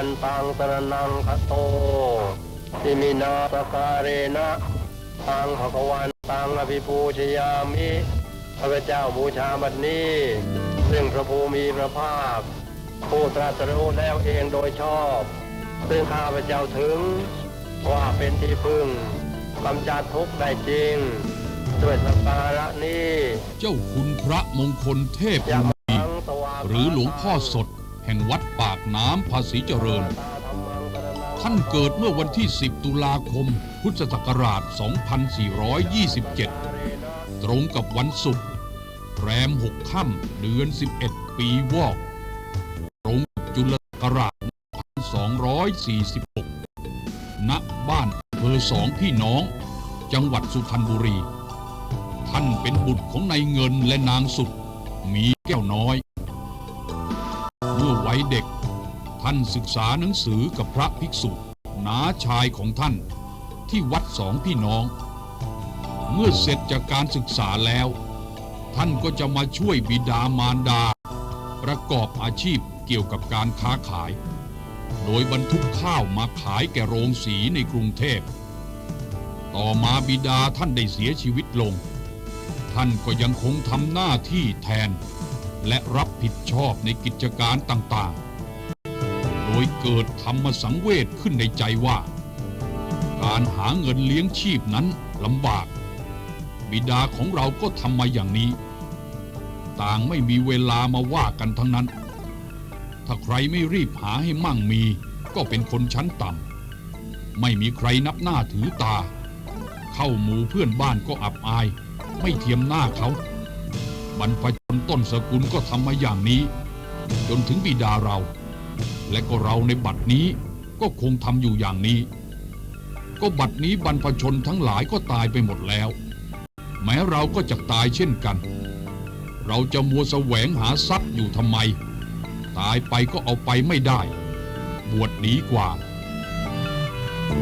วันตังสรนังคโตติมินาสการเรนะตังภะคะวันตังอภิปูชยามิพระเจ้าบูชาบัดนี้ซึ่งพระภูมิพระภาค ผู้ตรัสรู้แล้วเองโดยชอบ ซึ่งข้าพเจ้าถึง ว่าเป็นที่พึ่งกำจัดทุกข์ได้จริง ด้วยสกการะนี้ เจ้าคุณพระมงคลเทพยาบุมรีทังสวากหรือหลวงพ่อสด แห่งวัดปากน้ำภาษีเจริญ ท่านเกิดเมื่อวันที่ 10 ตุลาคม พุทธศักราช 2427 ตรงกับวันศุกร์แรม 6 ค่ำเดือน 11 ปีวอก ตรงกับจุลศักราช 1246 ณ บ้านอำเภอสองพี่น้อง จังหวัดสุพรรณบุรี ท่านเป็นบุตรของนายเงินและนางสุด มีแก้วน้อย เมื่อวัยเด็ก ท่านศึกษาหนังสือกับพระภิกษุน้าชายของท่านที่วัดสองพี่น้อง เมื่อเสร็จจากการศึกษาแล้ว ท่านก็จะมาช่วยบิดามารดา ประกอบอาชีพเกี่ยวกับการค้าขาย โดยบรรทุกข้าวมาขายแก่โรงสีในกรุงเทพ ต่อมาบิดาท่านได้เสียชีวิตลง ท่านก็ยังคงทำหน้าที่แทน และรับผิดชอบในกิจการต่างๆ โดยเกิดธรรมสังเวชขึ้นในใจว่า การหาเงินเลี้ยงชีพนั้นลำบาก บิดาของเราก็ทำมาอย่างนี้ ต่างไม่มีเวลามาว่ากันทั้งนั้น ถ้าใครไม่รีบหาให้มั่งมีก็เป็นคนชั้นต่ำ ไม่มีใครนับหน้าถือตา เข้าหมู่เพื่อนบ้านก็อับอาย ไม่เทียมหน้าเขาบรรพ ต้นสกุลก็ทำมาอย่างนี้ จนถึงบิดาเรา และก็เราในบัดนี้ก็คงทำอยู่อย่างนี้ ก็บัดนี้บรรพชนทั้งหลายก็ตายไปหมดแล้ว แม้เราก็จะตายเช่นกัน เราจะมัวแสวงหาทรัพย์อยู่ทำไม ตายไปก็เอาไปไม่ได้ บวชดีกว่า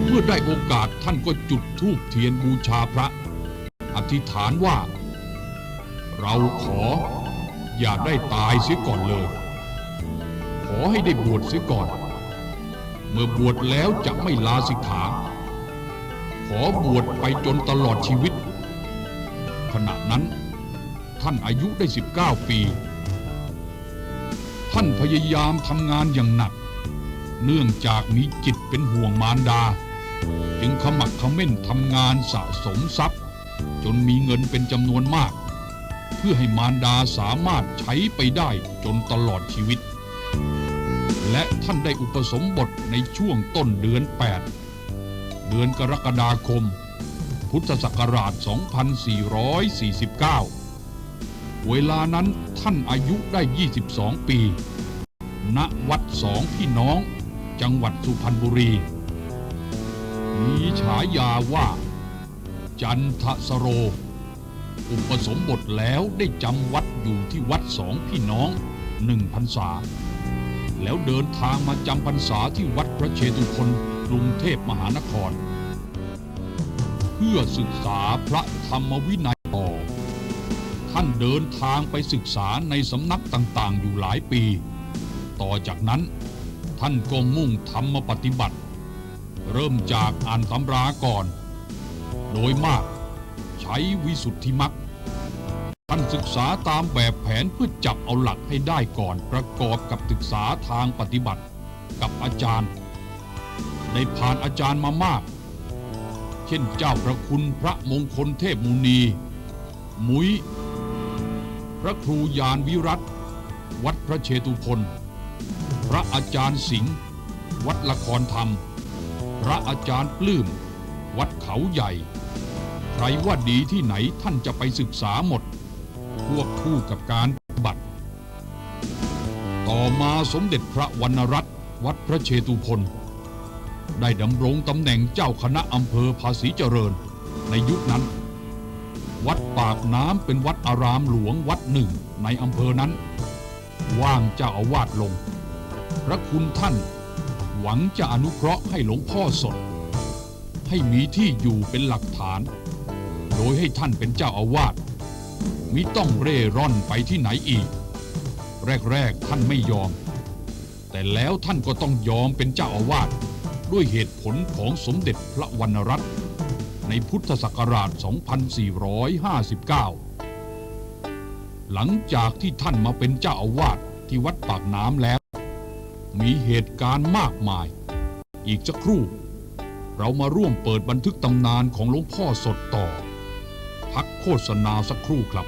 เมื่อได้โอกาสท่านก็จุดธูปเทียนบูชาพระ อธิษฐานว่า เราขอ อย่าได้ตายเสียก่อนเลย ขอให้ได้บวชเสียก่อน เมื่อบวชแล้วจะไม่ลาสิกขาขอบวชไปจนตลอดชีวิต ขณะนั้น ท่านอายุได้ 19 ปี ท่านพยายามทำงานอย่างหนัก เนื่องจากมีจิตเป็นห่วงมารดา จึงขมักขม้นทำงานสะสมทรัพย์ จนมีเงินเป็นจำนวนมาก เพื่อให้มารดาสามารถใช้ไปได้จนตลอดชีวิต และท่านได้อุปสมบทในช่วงต้นเดือน 8 เดือนกรกฎาคม พุทธศักราช 2449 เวลานั้นท่านอายุได้ 22 ปี ณ วัดสองพี่น้อง จังหวัดสุพรรณบุรี มีฉายาว่า จันทสโร อุปสมบทแล้วได้จำวัดอยู่ที่วัดสองพี่น้องหนึ่งพรรษา แล้วเดินทางมาจำพรรษาที่วัดพระเชตุพนกรุงเทพมหานคร เพื่อศึกษาพระธรรมวินัยต่อ ท่านเดินทางไปศึกษาในสำนักต่างๆ อยู่หลายปี ต่อจากนั้นท่านก็มุ่งทำมปฏิบัติ เริ่มจากอ่านตำราก่อน โดยมาก ช้วิสุทธิมักท่านศึกษาตามแบบแผนเพื่อจับเอาหลักให้ได้ก่อนประกอบกับศึกษาทางปฏิบัติกับอาจารย์ ได้ผ่านอาจารย์มามาก เช่นเจ้าพระคุณพระมงคลเทพมุนี มุ้ย พระครูยานวิรัตวัดพระเชตุพนพระอาจารย์สิงห์วัดละครธรรม พระอาจารย์ปลื้ม วัดเขาใหญ่ ใครว่าดีที่ไหนท่านจะไปศึกษาหมด ควบคู่กับการปฏิบัติ ต่อมาสมเด็จพระวรรณรัตน์วัดพระเชตุพนได้ดำรงตำแหน่งเจ้าคณะอำเภอภาษีเจริญ ในยุคนั้น วัดปากน้ำเป็นวัดอารามหลวงวัดหนึ่งในอำเภอนั้น ว่างเจ้าอาวาสลง พระคุณท่าน หวังจะอนุเคราะห์ให้หลวงพ่อสด ให้มีที่อยู่เป็นหลักฐาน โดยให้ท่านเป็นเจ้าอาวาสมิต้องเร่ร่อนไปที่ไหนอีก แรกๆท่านไม่ยอม แต่แล้วท่านก็ต้องยอมเป็นเจ้าอาวาสด้วยเหตุผลของสมเด็จพระวรรณรัตน์ในพุทธศักราช 2459 หลังจากที่ท่านมาเป็นเจ้าอาวาสที่วัดปากน้ำแล้ว มีเหตุการณ์มากมาย อีกสักครู่ เรามาร่วมเปิดบันทึกตำนานของหลวงพ่อสดต่อ พักโฆษณาสักครู่ครับ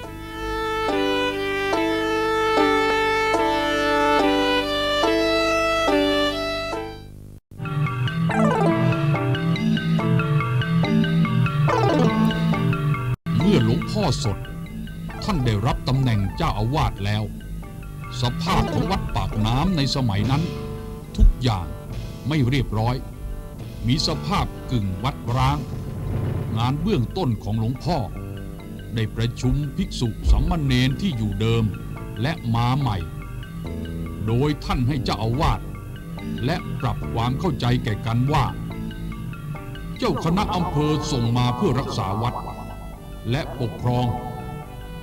เมื่อหลวงพ่อสด ท่านได้รับตำแหน่งเจ้าอาวาสแล้ว สภาพของวัดปากน้ำในสมัยนั้น ทุกอย่างไม่เรียบร้อย มีสภาพกึ่งวัดร้าง งานเบื้องต้นของหลวงพ่อ ได้ประชุมภิกษุสัมเนนที่อยู่เดิมและมาใหม่ โดยท่านให้เจ้าอาวาสและปรับความเข้าใจแก่กันว่า เจ้าคณะอำเภอส่งมาเพื่อรักษาวัด และปกครอง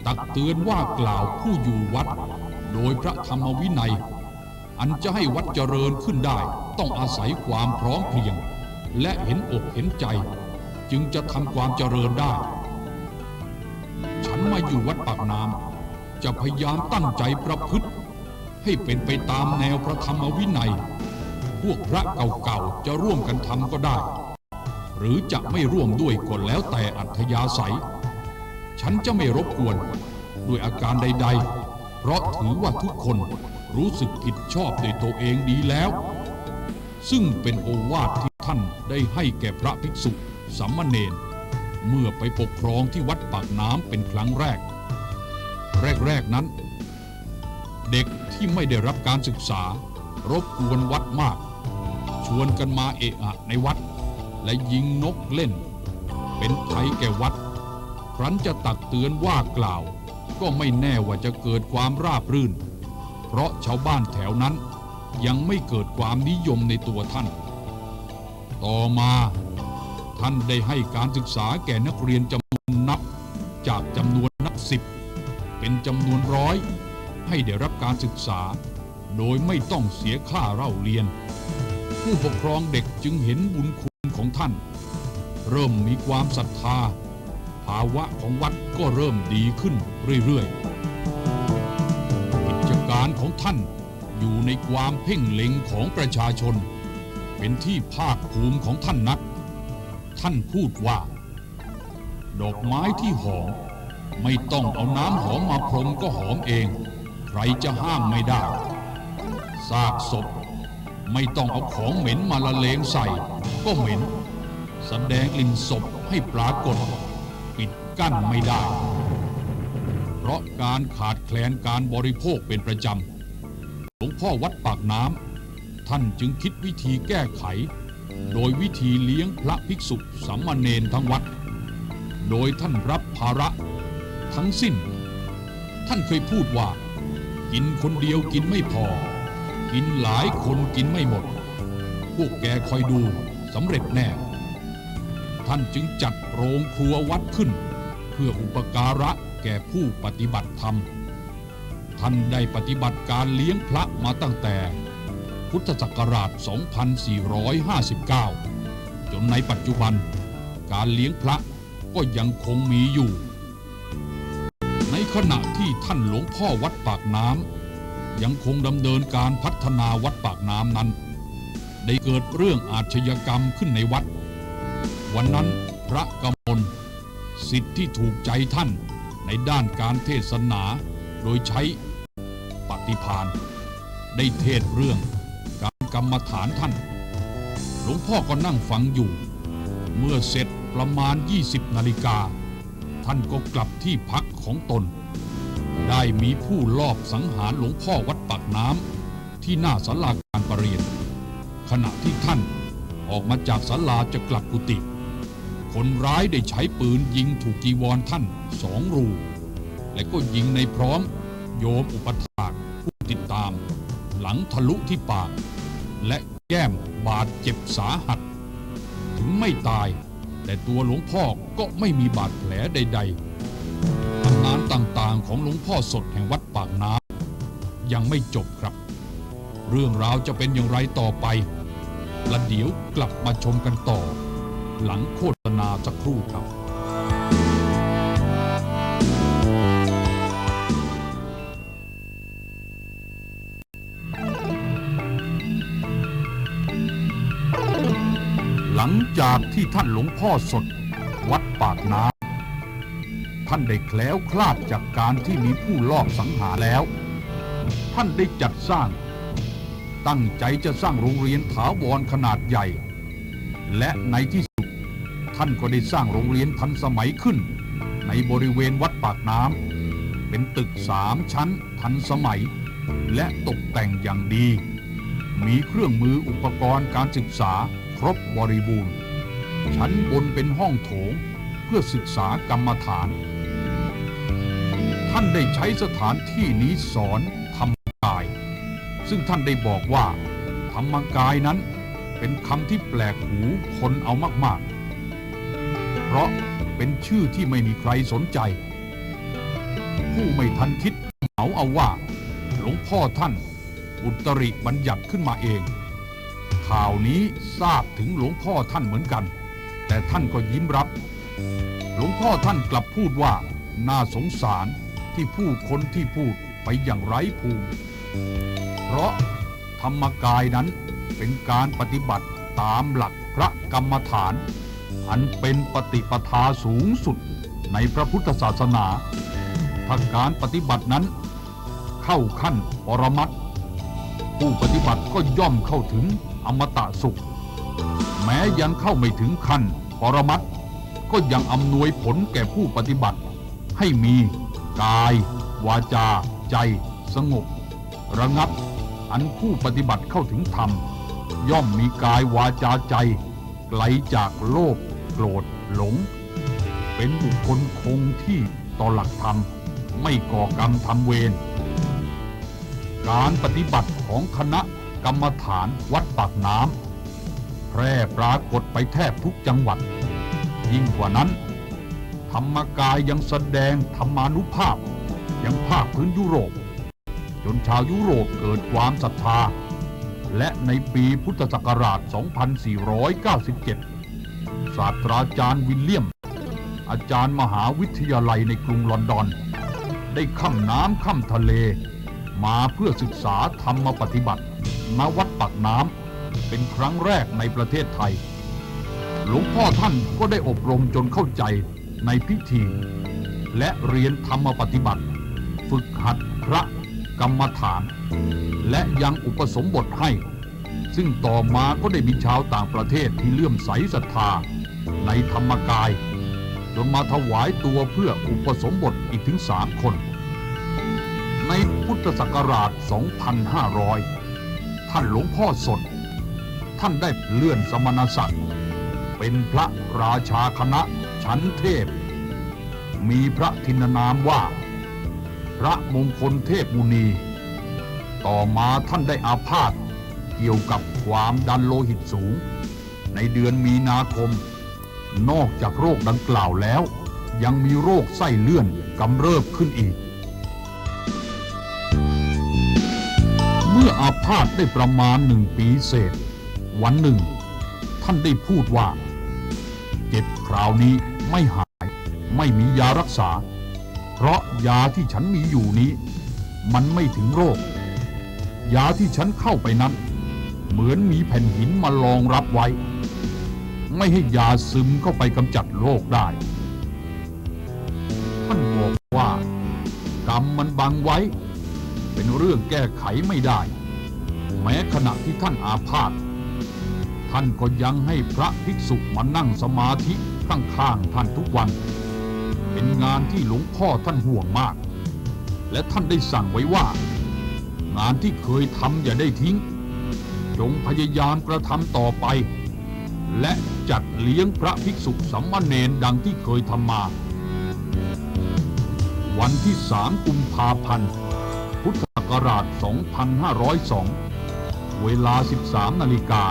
ตักเตือนว่ากล่าวผู้อยู่วัด โดยพระธรรมวินัย อันจะให้วัดเจริญขึ้นได้ต้องอาศัยความพร้อมเพรียง และเห็นอกเห็นใจ จึงจะทำความเจริญได้ มาอยู่วัดปากน้ำจะพยายามตั้งใจประพฤติ ให้เป็นไปตามแนวพระธรรมวินัย พวกพระเก่าๆจะร่วมกันทำก็ได้ หรือจะไม่ร่วมด้วยก็แล้วแต่อัธยาศัย ฉันจะไม่รบกวนด้วยอาการใด ๆ เพราะถือว่าทุกคนรู้สึกผิดชอบในตัวเองดีแล้ว ซึ่งเป็นโอวาทที่ท่านได้ให้แก่พระภิกษุสามเณร เมื่อไปปกครองที่วัดปากน้ำเป็นครั้งแรก แรก ๆ นั้น เด็กที่ไม่ได้รับการศึกษารบกวนวัดมาก ชวนกันมาเอะอะในวัด และยิงนกเล่น เป็นภัยแก่วัด ครั้นจะตักเตือนว่ากล่าว ก็ไม่แน่ว่าจะเกิดความราบรื่น เพราะชาวบ้านแถวนั้นยังไม่เกิดความนิยมในตัวท่าน ต่อมา ท่านได้ให้การศึกษาแก่นักเรียนจำนวนนับ จากจำนวนนับสิบเป็นจำนวนร้อย ให้ได้รับการศึกษา โดยไม่ต้องเสียค่าเล่าเรียน ผู้ปกครองเด็กจึงเห็นบุญคุณของท่าน เริ่มมีความศรัทธา ภาวะของวัดก็เริ่มดีขึ้นเรื่อยๆ กิจการของท่านอยู่ในความเพ่งเล็งของประชาชน เป็นที่ภาคภูมิของท่านนัก ท่านพูดว่า ดอกไม้ที่หอม ไม่ต้องเอาน้ำหอมมาพรมก็หอมเอง ใครจะห้ามไม่ได้ซากศพ ไม่ต้องเอาของเหม็นมาละเลงใส่ ก็เหม็น แสดงกลิ่นศพให้ปรากฏ ปิดกั้นไม่ได้ เพราะการขาดแคลนการบริโภคเป็นประจำหลวงพ่อวัดปากน้ำท่านจึงคิดวิธีแก้ไข โดยวิธีเลี้ยงพระภิกษุสามเณรทั้งวัด โดยท่านรับภาระทั้งสิ้น ท่านเคยพูดว่า กินคนเดียวกินไม่พอ กินหลายคนกินไม่หมด พวกแกคอยดูสำเร็จแน่ ท่านจึงจัดโรงครัววัดขึ้น เพื่ออุปการะแก่ผู้ปฏิบัติธรรม ท่านได้ปฏิบัติการเลี้ยงพระมาตั้งแต่ พุทธศักราช 2459 จนในปัจจุบัน การเลี้ยงพระก็ยังคงมีอยู่ ในขณะที่ท่านหลวงพ่อวัดปากน้ำยังคงดำเนินการพัฒนาวัดปากน้ำนั้น ได้เกิดเรื่องอาชญากรรมขึ้นในวัด วันนั้นพระกมลสิทธิ์ที่ถูกใจท่านในด้านการเทศนาโดยใช้ปฏิพานได้เทศเรื่อง การกรรมฐานท่าน หลวงพ่อก็นั่งฟังอยู่ เมื่อเสร็จประมาณ 20 นาฬิกา ท่านก็กลับที่พักของตน ได้มีผู้ลอบสังหารหลวงพ่อวัดปากน้ำที่หน้าศาลาการประเรียน ขณะที่ท่านออกมาจากศาลาจะกลับกุฏิคนร้ายได้ใช้ปืนยิงถูกจีวรท่านสองรู และก็ยิงในพร้อมโยมอุปถากผู้ติดตาม หลังทะลุที่ปาก และแก้มบาดเจ็บสาหัส ถึงไม่ตาย แต่ตัวหลวงพ่อก็ไม่มีบาดแผลใด ๆตำนานต่างๆของหลวงพ่อสดแห่งวัดปากน้ำยังไม่จบครับ เรื่องราวจะเป็นอย่างไรต่อไปและเดี๋ยวกลับมาชมกันต่อ หลังโฆษณาสักครู่ครับ ที่ท่านหลวงพ่อสด วัดปากน้ำท่านได้แคล้วคลาดจากการที่มีผู้ลอบสังหารแล้ว ท่านได้จัดสร้าง ตั้งใจจะสร้างโรงเรียนถาวรขนาดใหญ่ และในที่สุด ท่านก็ได้สร้างโรงเรียนทันสมัยขึ้น ในบริเวณวัดปากน้ำเป็นตึกสามชั้นทันสมัย และตกแต่งอย่างดีมีเครื่องมืออุปกรณ์การศึกษาครบบริบูรณ์ ชั้นบนเป็นห้องโถงเพื่อศึกษากรรมฐาน ท่านได้ใช้สถานที่นี้สอนธรรมกาย ซึ่งท่านได้บอกว่า ธรรมกายนั้นเป็นคำที่แปลกหูคนเอามากๆ เพราะเป็นชื่อที่ไม่มีใครสนใจ ผู้ไม่ทันคิดเหมาเอาว่า หลวงพ่อท่าน อุตริบัญญัติขึ้นมาเอง ข่าวนี้ทราบถึงหลวงพ่อท่านเหมือนกัน แต่ท่านก็ยิ้มรับ หลวงพ่อท่านกลับพูดว่า น่าสงสารที่ผู้คนที่พูดไปอย่างไร้ภูมิ เพราะธรรมกายนั้นเป็นการปฏิบัติตามหลักพระกรรมฐาน อันเป็นปฏิปทาสูงสุดในพระพุทธศาสนาถ้าการปฏิบัตินั้น เข้าขั้นปรมัตถ์ผู้ปฏิบัติก็ย่อมเข้าถึงอมตะสุข แม้ยังเข้าไม่ถึงขั้นปรมัตถ์ก็ยังอำนวยผลแก่ผู้ปฏิบัติ ให้มีกาย วาจา ใจ สงบ ระงับ อันผู้ปฏิบัติเข้าถึงธรรม ย่อมมีกายวาจาใจ ไกลจากโลภโกรธหลง เป็นบุคคลคงที่ต่อหลักธรรม ไม่ก่อกรรมทำเวรการปฏิบัติของคณะกรรมฐานวัดปากน้ำ พร่ปรากฏไปแทบทุกจังหวัด ยิ่งกว่านั้น ธรรมกายยังแสดงธรรมานุภาพ ยังภาคพื้นยุโรป จนชาวยุโรปเกิดความศรัทธา และในปีพุทธศักราช 2497 ศาสตราจารย์วิลเลียม อาจารย์มหาวิทยาลัยในกรุงลอนดอน ได้ข้ามน้ำข้ามทะเล มาเพื่อศึกษาธรรมปฏิบัติณวัดปากน้ำ เป็นครั้งแรกในประเทศไทย หลวงพ่อท่านก็ได้อบรมจนเข้าใจในพิธี และเรียนธรรมปฏิบัติ ฝึกหัดพระกรรมฐาน และยังอุปสมบทให้ ซึ่งต่อมาก็ได้มีชาวต่างประเทศที่เลื่อมใสศรัทธา ในธรรมกาย จนมาถวายตัวเพื่ออุปสมบทอีกถึงสามคนในพุทธศักราช 2500 ท่านหลวงพ่อสด ท่านได้เลื่อนสมณศักดิ์เป็นพระราชาคณะชั้นเทพ มีพระทินนามว่า พระมงคลเทพมุนี ต่อมาท่านได้อาพาธเกี่ยวกับความดันโลหิตสูง ในเดือนมีนาคม นอกจากโรคดังกล่าวแล้ว ยังมีโรคไส้เลื่อนกำเริบขึ้นอีก เมื่ออาพาธได้ประมาณหนึ่งปีเศษ วันหนึ่ง ท่านได้พูดว่า เจ็บคราวนี้ไม่หาย ไม่มียารักษา เพราะยาที่ฉันมีอยู่นี้ มันไม่ถึงโรค ยาที่ฉันเข้าไปนั้น เหมือนมีแผ่นหินมารองรับไว้ ไม่ให้ยาซึมเข้าไปกำจัดโรคได้ ท่านบอกว่ากรรมมันบังไว้ เป็นเรื่องแก้ไขไม่ได้ แม้ขณะที่ท่านอาพาธ ท่านก็ยังให้พระภิกษุมานั่งสมาธิข้างๆท่านทุกวัน เป็นงานที่หลวงพ่อท่านห่วงมาก และท่านได้สั่งไว้ว่า งานที่เคยทำอย่าได้ทิ้ง จงพยายามกระทำต่อไป และจัดเลี้ยงพระภิกษุสัมมาเนนดังที่เคยทำมา วันที่สามกุมภาพันธ์พุทธศักราช 2502 เวลา 13 นาฬิกา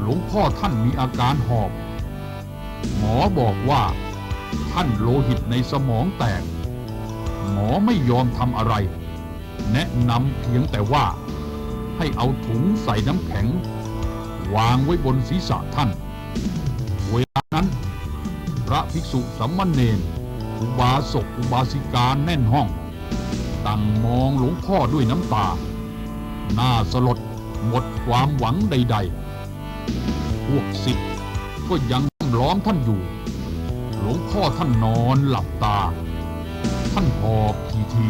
หลวงพ่อท่านมีอาการหอบ หมอบอกว่า ท่านโลหิตในสมองแตก หมอไม่ยอมทำอะไร แนะนำเพียงแต่ว่า ให้เอาถุงใส่น้ำแข็ง วางไว้บนศีรษะท่าน เวลานั้น พระภิกษุสัมมเนนอุบาสกอุบาสิกาแน่นห้องต่างมองหลวงพ่อด้วยน้ำตา หน้าสลดหมดความหวังใด ๆ พวกศิษย์ก็ยังล้อมท่านอยู่ หลวงพ่อท่านนอนหลับตา ท่านหอบทีที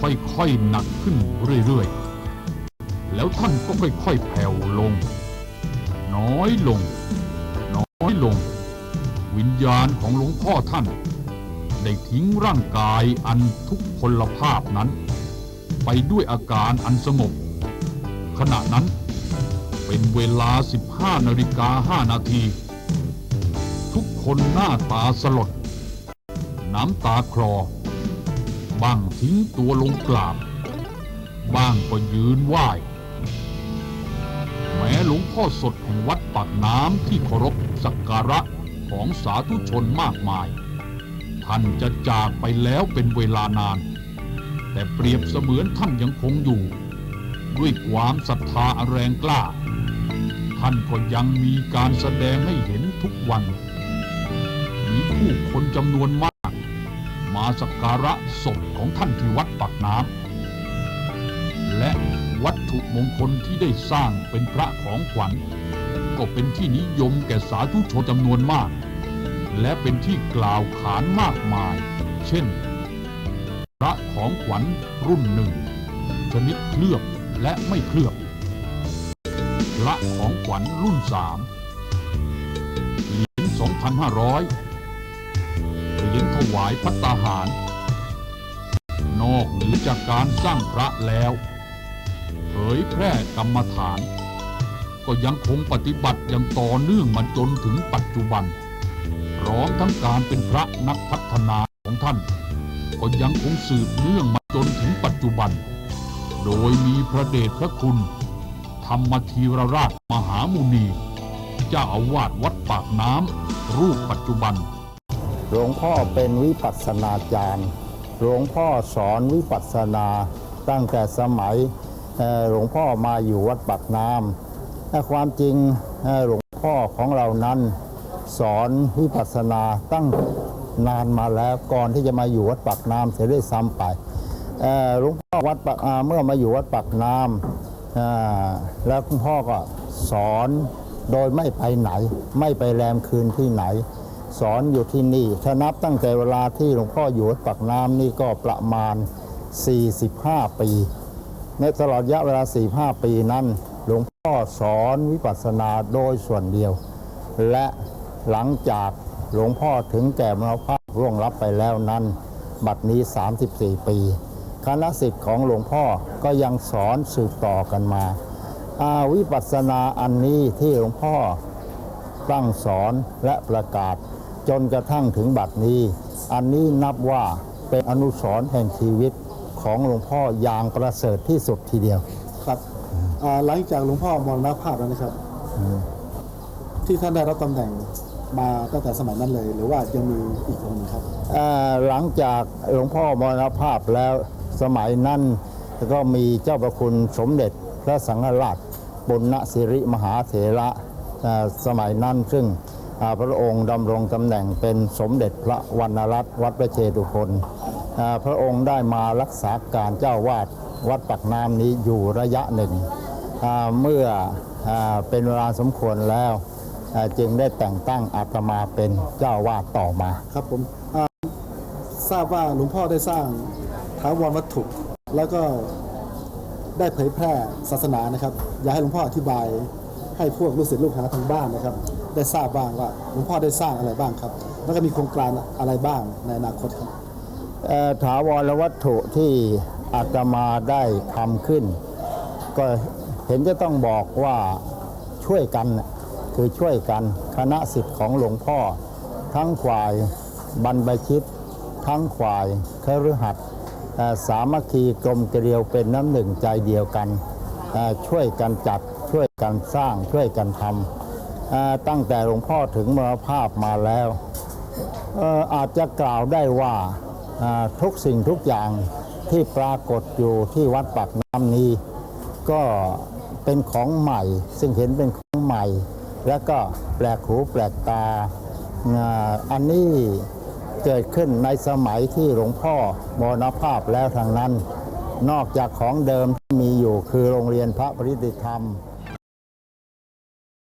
ค่อยๆหนักขึ้นเรื่อยๆ แล้วท่านก็ค่อยๆแผ่วลง น้อยลง น้อยลง วิญญาณของหลวงพ่อท่าน ได้ทิ้งร่างกายอันทุกพลภาพนั้น ไปด้วยอาการอันสงบขณะนั้น เป็นเวลา 15 นาฬิกา 5 นาที ทุกคนหน้าตาสลด น้ำตาคลอ บ้างทิ้งตัวลงกราบ บ้างก็ยืนไหว้ แม้หลวงพ่อสดแห่งวัดปากน้ำที่เคารพสักการะของสาธุชนมากมาย ท่านจะจากไปแล้วเป็นเวลานาน แต่เปรียบเสมือนท่านยังคงอยู่ ด้วยความศรัทธาแรงกล้า ท่านก็ยังมีการแสดงให้เห็นทุกวัน มีผู้คนจำนวนมาก มาสักการะศพของท่านที่วัดปากน้ำและวัตถุมงคลที่ได้สร้างเป็นพระของขวัญ ก็เป็นที่นิยมแก่สาธุชนจำนวนมาก และเป็นที่กล่าวขานมากมาย เช่น พระของขวัญรุ่นหนึ่ง ชนิดเคลือบและไม่เคลือบ พระของขวัญรุ่นสามเหรียญ2,500 เหรียญถวายพัตตาหาร นอกเหนือจากการสร้างพระแล้ว เผยแพร่กรรมฐาน ก็ยังคงปฏิบัติอย่างต่อเนื่องมาจนถึงปัจจุบัน พร้อมทั้งการเป็นพระนักพัฒนาของท่าน ก็ยังคงสืบเนื่องมาจนถึงปัจจุบัน โดยมีพระเดชพระคุณ ธรรมธีรราชมหามุนี เจ้าอาวาสวัดปากน้ำรูปปัจจุบัน หลวงพ่อเป็นวิปัสสนาจารย์ หลวงพ่อสอนวิปัสสนาตั้งแต่สมัยเอ่หลวงพ่อมาอยู่วัดปากน้ำแต่ความจริงหลวงพ่อของเรานั้น สอนวิปัสสนาตั้งนานมาแล้วก่อนที่จะมาอยู่วัดปากน้ำเสียด้วยซ้ำไปเอ่หลวงพ่อวัดปากเมื่อมาอยู่วัดปากน้ำ แล้วคุณพ่อก็สอนโดยไม่ไปไหน ไม่ไปแรมคืนที่ไหน สอนอยู่ที่นี่ถ้านับตั้งแต่เวลาที่หลวงพ่ออยู่วัดปากน้ำนี่ก็ประมาณ 45 ปี ในตลอดระยะเวลา 45 ปีนั้น หลวงพ่อสอนวิปัสสนาโดยส่วนเดียว และหลังจากหลวงพ่อถึงแก่มรณภาพร่วงลับไปแล้วนั้น บัดนี้ 34 ปี คณะสิทธิ์ของหลวงพ่อก็ยังสอนสืบต่อกันมาอาวิปัสสนาอันนี้ที่หลวงพ่อตั้งสอนและประกาศ จนกระทั่งถึงบัดนี้ อันนี้นับว่าเป็นอนุสรณ์แห่งชีวิตของหลวงพ่ออย่างประเสริฐที่สุดทีเดียวครับอ่าหลังจากหลวงพ่อมรณภาพแล้วนะครับ ที่ท่านได้รับตำแหน่งมาตั้งแต่สมัยนั้นเลย หรือว่ายังมีอีกองค์หนึ่งครับเอ่อหลังจากหลวงพ่อมรณภาพแล้ว สมัยนั้นก็มีเจ้าประคุณสมเด็จพระสังฆราชบุญสิริมหาเถระสมัยนั้นซึ่งพระองค์ดำรงตำแหน่งเป็นสมเด็จพระวรรณรัตน์วัดพระเชตุพนพระองค์ได้มารักษาการเจ้าวาดวัดปักน้ำนี้อยู่ระยะหนึ่ง เมื่ออเป็นเวลาสมควรแล้วจึงได้แต่งตั้งอาตมาเป็นเจ้าวาดต่อมาครับผมทราบว่าหลวงพ่อได้สร้างาวรวัตถุ แล้วก็ได้เผยแพร่ศาสนานะครับ อยากให้หลวงพ่ออธิบายให้พวกลูกศิษย์ลูกหาทางบ้านนะครับ ได้ทราบบ้างว่าหลวงพ่อได้สร้างอะไรบ้างครับ แล้วก็มีโครงการอะไรบ้างในอนาคตครับเอ่อถาวรวัตถุที่อาตมาได้ทำขึ้น ก็เห็นจะต้องบอกว่าช่วยกันน่ะคือช่วยกันคณะสิทธิ์ของหลวงพ่อ ทั้งฝ่ายบรรพชิต ทั้งฝ่ายคฤหัสถ์ สามัคคีกลมเกลียวเป็นน้ำหนึ่งใจเดียวกัน ช่วยกันจัดช่วยกันสร้างช่วยกันทำตั้งแต่หลวงพ่อถึงมรภาพมาแล้วอาจจะกล่าวได้ว่าทุกสิ่งทุกอย่างที่ปรากฏอยู่ที่วัดปากน้ำนี้ ก็เป็นของใหม่ ซึ่งเห็นเป็นของใหม่ แล้วก็แปลกหูแปลกตาอันนี้ เกิดขึ้นในสมัยที่หลวงพ่อมรณภาพแล้วทางนั้น นอกจากของเดิมที่มีอยู่คือโรงเรียนพระปริติธรรม